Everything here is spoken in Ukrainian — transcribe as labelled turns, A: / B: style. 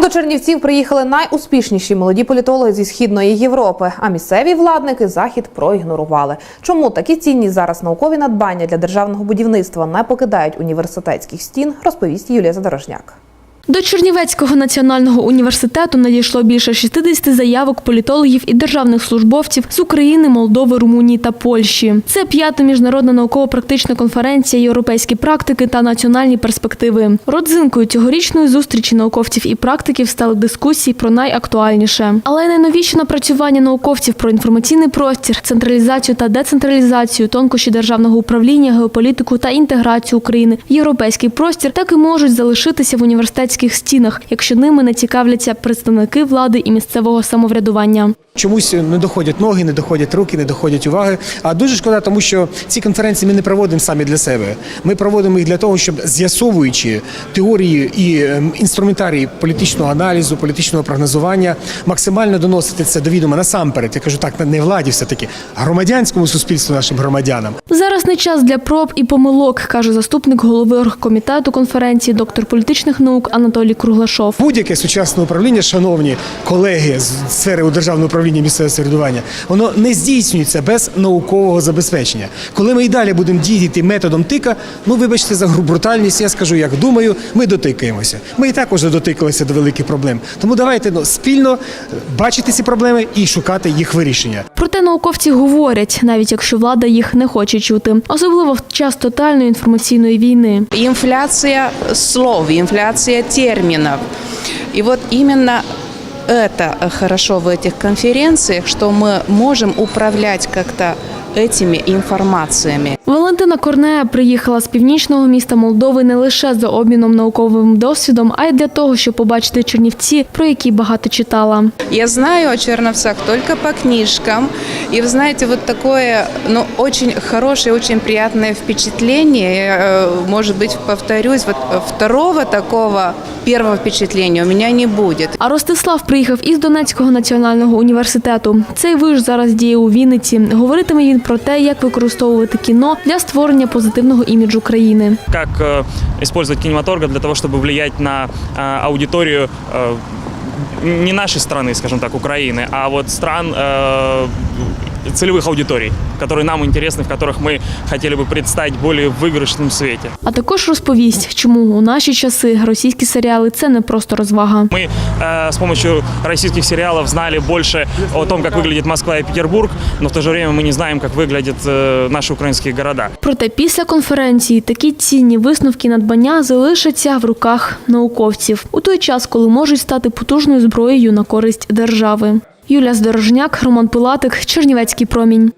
A: До Чернівців приїхали найуспішніші молоді політологи зі східної Європи. А місцеві владники захід проігнорували. Чому такі цінні зараз наукові надбання для державного будівництва не покидають університетських стін, розповість Юлія Задорожняк.
B: До Чернівецького національного університету надійшло більше 60 заявок політологів і державних службовців з України, Молдови, Румунії та Польщі. Це п'ята міжнародна науково-практична конференція Європейські практики та національні перспективи. Родзинкою цьогорічної зустрічі науковців і практиків стали дискусії про найактуальніше. Але найновіші напрацювання науковців про інформаційний простір, централізацію та децентралізацію, тонкощі державного управління, геополітику та інтеграцію України європейський простір так і можуть залишитися в університетських стінах, якщо ними не цікавляться представники влади і місцевого самоврядування.
C: Чомусь не доходять ноги, не доходять руки, не доходять уваги. А дуже шкода, тому що ці конференції ми не проводимо самі для себе. Ми проводимо їх для того, щоб з'ясовуючи теорії і ем, інструментарії політичного аналізу, політичного прогнозування, максимально доносити це до відома насамперед. Я кажу так, не владі, все таки громадянському суспільству, нашим громадянам.
B: Зараз не час для проб і помилок, каже заступник голови оргкомітету конференції, доктор політичних наук Анатолій Круглашов.
C: Будь-яке сучасне управління, шановні колеги з сфери у державного управління місцевого самоврядування, воно не здійснюється без наукового забезпечення. Коли ми і далі будемо діяти методом тика, ну вибачте за брутальність, я скажу, як думаю, ми дотикаємося. Ми і так уже дотикалися до великих проблем. Тому давайте ну, спільно бачити ці проблеми і шукати їх вирішення.
B: Проте науковці говорять, навіть якщо влада їх не хоче чути, особливо в час тотальної інформаційної війни.
D: Инфляция слов, инфляция терминов. И вот именно это хорошо в этих конференциях, что мы можем управлять как-то этими информациями.
B: Валентина Корнея приїхала з північного міста Молдови не лише за обміном науковим досвідом, а й для того, щоб побачити Чернівці, про які багато читала.
D: Я знаю о Черновцах только по книжкам. И вы знаете, вот такое, ну, очень хорошее, очень приятное впечатление. Я, э, Может быть, повторюсь, вот второго такого первого впечатления у меня не будет.
B: А Ростислав приїхав із Донецького національного університету. Цей виш зараз діє у Вінниці. Говоритиме він про те, як використовувати кіно для створення позитивного іміджу країни.
E: как э, использовать кинематограф для того, чтобы влиять на э, аудиторию э, не нашей страны, скажем так, Украины, а вот стран э, целевых аудиторий, которые нам интересны, в которых мы хотели бы представить в более выигрышном свете.
B: А також розповість, чому у наші часи російські серіали це не просто розвага.
E: Мы э, с помощью российских сериалов знали больше о том, как выглядит Москва и Петербург, но в то же время мы не знаем, как выглядят э, наши украинские города.
B: Проте після конференції такі цінні висновки і надбання залишаться в руках науковців у той час, коли можуть стати потужною зброєю на користь держави. Юлія Здорожняк, Роман Пилатик, Чернівецький промінь.